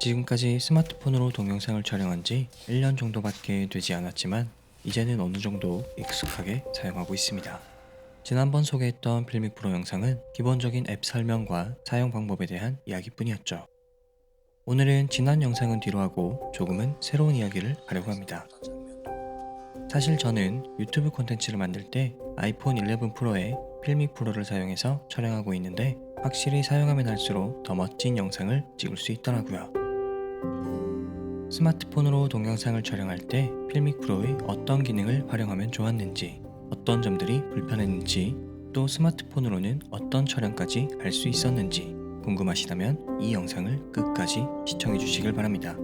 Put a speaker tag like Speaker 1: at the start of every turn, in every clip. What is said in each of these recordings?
Speaker 1: 지금까지 스마트폰으로 동영상을 촬영한 지 1년 정도밖에 되지 않았지만 이제는 어느 정도 익숙하게 사용하고 있습니다. 지난번 소개했던 필믹 프로 영상은 기본적인 앱 설명과 사용 방법에 대한 이야기뿐이었죠. 오늘은 지난 영상은 뒤로 하고 조금은 새로운 이야기를 하려고 합니다. 사실 저는 유튜브 콘텐츠를 만들 때 아이폰 11 프로에 필믹 프로를 사용해서 촬영하고 있는데 확실히 사용하면 할수록 더 멋진 영상을 찍을 수 있더라고요. 스마트폰으로 동영상을 촬영할 때 필믹 프로의 어떤 기능을 활용하면 좋았는지, 어떤 점들이 불편했는지, 또 스마트폰으로는 어떤 촬영까지 할 수 있었는지 궁금하시다면 이 영상을 끝까지 시청해 주시길 바랍니다.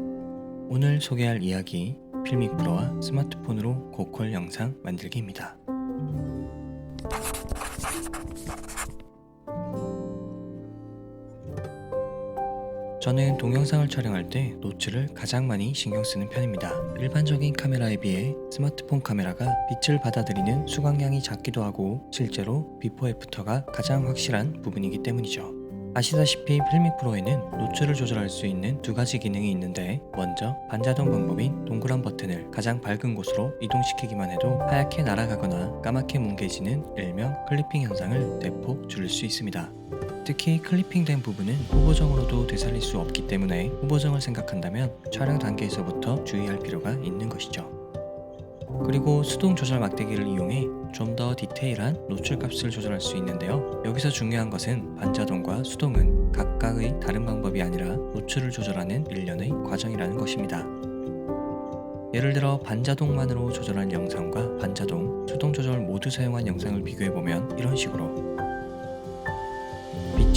Speaker 1: 오늘 소개할 이야기 필믹 프로와 스마트폰으로 고퀄 영상 만들기입니다. 저는 동영상을 촬영할 때 노출을 가장 많이 신경 쓰는 편입니다. 일반적인 카메라에 비해 스마트폰 카메라가 빛을 받아들이는 수광량이 작기도 하고 실제로 비포 애프터가 가장 확실한 부분이기 때문이죠. 아시다시피 필믹 프로에는 노출을 조절할 수 있는 두 가지 기능이 있는데 먼저 반자동 방법인 동그란 버튼을 가장 밝은 곳으로 이동시키기만 해도 하얗게 날아가거나 까맣게 뭉개지는 일명 클리핑 현상을 대폭 줄일 수 있습니다. 특히 클리핑된 부분은 후보정으로도 되살릴 수 없기 때문에 후보정을 생각한다면 촬영 단계에서부터 주의할 필요가 있는 것이죠. 그리고 수동 조절 막대기를 이용해 좀 더 디테일한 노출 값을 조절할 수 있는데요. 여기서 중요한 것은 반자동과 수동은 각각의 다른 방법이 아니라 노출을 조절하는 일련의 과정이라는 것입니다. 예를 들어 반자동만으로 조절한 영상과 반자동, 수동 조절 모두 사용한 영상을 비교해보면 이런 식으로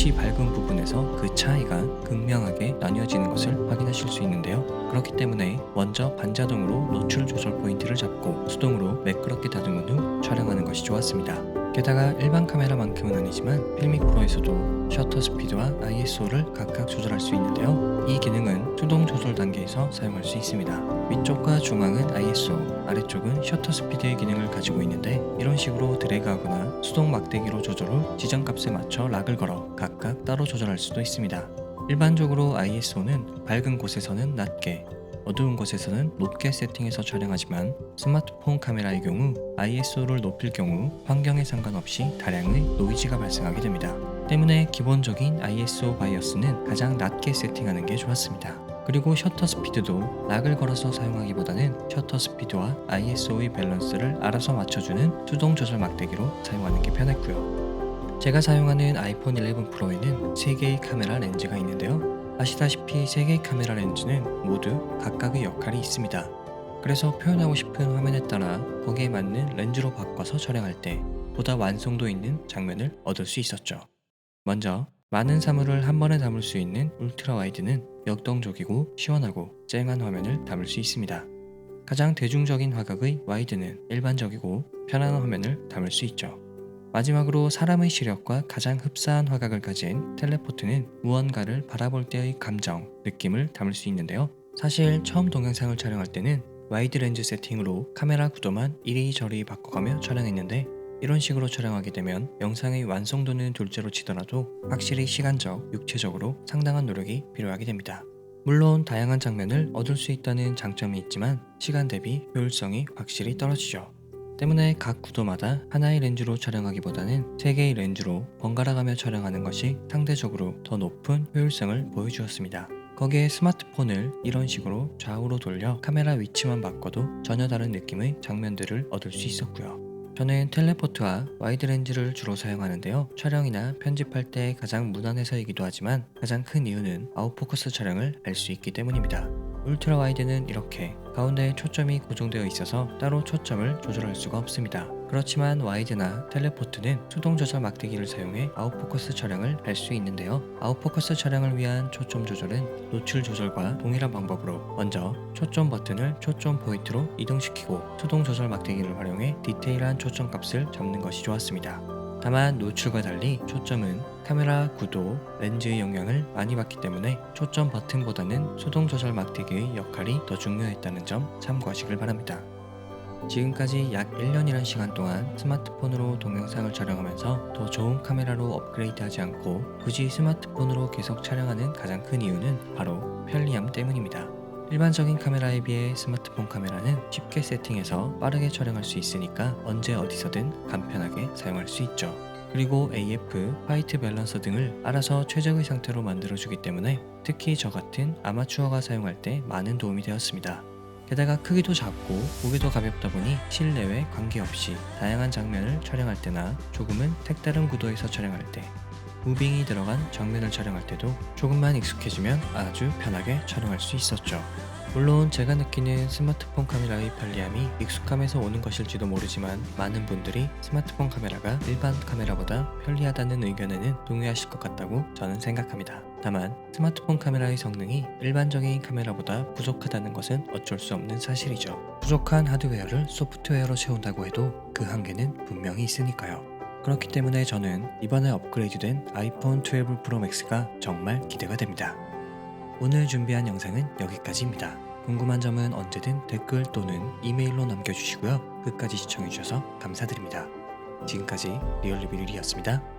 Speaker 1: 빛이 밝은 부분에서 그 차이가 극명하게 나뉘어지는 것을 확인하실 수 있는데요. 그렇기 때문에 먼저 반자동으로 노출 조절 포인트를 잡고 수동으로 매끄럽게 다듬은 후 촬영하는 것이 좋았습니다. 게다가 일반 카메라만큼은 아니지만 필믹 프로에서도 셔터 스피드와 ISO를 각각 조절할 수 있는데요. 이 기능은 수동 조절 단계에서 사용할 수 있습니다. 위쪽과 중앙은 ISO, 아래쪽은 셔터 스피드의 기능을 가지고 있는데 이런 식으로 드래그하거나 수동 막대기로 조절 후 지정 값에 맞춰 락을 걸어 각각 따로 조절할 수도 있습니다. 일반적으로 ISO는 밝은 곳에서는 낮게, 어두운 곳에서는 높게 세팅해서 촬영하지만 스마트폰 카메라의 경우 ISO를 높일 경우 환경에 상관없이 다량의 노이즈가 발생하게 됩니다. 때문에 기본적인 ISO 바이어스는 가장 낮게 세팅하는 게 좋았습니다. 그리고 셔터 스피드도 락을 걸어서 사용하기보다는 셔터 스피드와 ISO의 밸런스를 알아서 맞춰주는 수동 조절 막대기로 사용하는 게 편했고요. 제가 사용하는 아이폰 11 프로에는 3개의 카메라 렌즈가 있는데요. 아시다시피 3개의 카메라 렌즈는 모두 각각의 역할이 있습니다. 그래서 표현하고 싶은 화면에 따라 거기에 맞는 렌즈로 바꿔서 촬영할 때 보다 완성도 있는 장면을 얻을 수 있었죠. 먼저 많은 사물을 한 번에 담을 수 있는 울트라 와이드는 역동적이고 시원하고 쨍한 화면을 담을 수 있습니다. 가장 대중적인 화각의 와이드는 일반적이고 편안한 화면을 담을 수 있죠. 마지막으로 사람의 시력과 가장 흡사한 화각을 가진 텔레포트는 무언가를 바라볼 때의 감정, 느낌을 담을 수 있는데요. 사실 처음 동영상을 촬영할 때는 와이드 렌즈 세팅으로 카메라 구도만 이리저리 바꿔가며 촬영했는데 이런 식으로 촬영하게 되면 영상의 완성도는 둘째로 치더라도 확실히 시간적, 육체적으로 상당한 노력이 필요하게 됩니다. 물론 다양한 장면을 얻을 수 있다는 장점이 있지만 시간 대비 효율성이 확실히 떨어지죠. 때문에 각 구도마다 하나의 렌즈로 촬영하기보다는 세 개의 렌즈로 번갈아가며 촬영하는 것이 상대적으로 더 높은 효율성을 보여주었습니다. 거기에 스마트폰을 이런 식으로 좌우로 돌려 카메라 위치만 바꿔도 전혀 다른 느낌의 장면들을 얻을 수 있었고요. 저는 텔레포트와 와이드 렌즈를 주로 사용하는데요. 촬영이나 편집할 때 가장 무난해서이기도 하지만 가장 큰 이유는 아웃포커스 촬영을 할 수 있기 때문입니다. 울트라 와이드는 이렇게 가운데에 초점이 고정되어 있어서 따로 초점을 조절할 수가 없습니다. 그렇지만 와이드나 텔레포트는 수동 조절 막대기를 사용해 아웃포커스 촬영을 할 수 있는데요. 아웃포커스 촬영을 위한 초점 조절은 노출 조절과 동일한 방법으로 먼저 초점 버튼을 초점 포인트로 이동시키고 수동 조절 막대기를 활용해 디테일한 초점 값을 잡는 것이 좋았습니다. 다만 노출과 달리 초점은 카메라 구도, 렌즈의 영향을 많이 받기 때문에 초점 버튼보다는 수동 조절 막대기의 역할이 더 중요했다는 점 참고하시길 바랍니다. 지금까지 약 1년이란 시간 동안 스마트폰으로 동영상을 촬영하면서 더 좋은 카메라로 업그레이드하지 않고 굳이 스마트폰으로 계속 촬영하는 가장 큰 이유는 바로 편리함 때문입니다. 일반적인 카메라에 비해 스마트폰 카메라는 쉽게 세팅해서 빠르게 촬영할 수 있으니까 언제 어디서든 간편하게 사용할 수 있죠. 그리고 AF, 화이트 밸런서 등을 알아서 최적의 상태로 만들어주기 때문에 특히 저 같은 아마추어가 사용할 때 많은 도움이 되었습니다. 게다가 크기도 작고 무게도 가볍다 보니 실내외 관계없이 다양한 장면을 촬영할 때나 조금은 색다른 구도에서 촬영할 때 무빙이 들어간 장면을 촬영할 때도 조금만 익숙해지면 아주 편하게 촬영할 수 있었죠. 물론 제가 느끼는 스마트폰 카메라의 편리함이 익숙함에서 오는 것일지도 모르지만 많은 분들이 스마트폰 카메라가 일반 카메라보다 편리하다는 의견에는 동의하실 것 같다고 저는 생각합니다. 다만 스마트폰 카메라의 성능이 일반적인 카메라보다 부족하다는 것은 어쩔 수 없는 사실이죠. 부족한 하드웨어를 소프트웨어로 채운다고 해도 그 한계는 분명히 있으니까요. 그렇기 때문에 저는 이번에 업그레이드된 아이폰 12 프로 맥스가 정말 기대가 됩니다. 오늘 준비한 영상은 여기까지입니다. 궁금한 점은 언제든 댓글 또는 이메일로 남겨주시고요. 끝까지 시청해주셔서 감사드립니다. 지금까지 리얼리뷰리였습니다.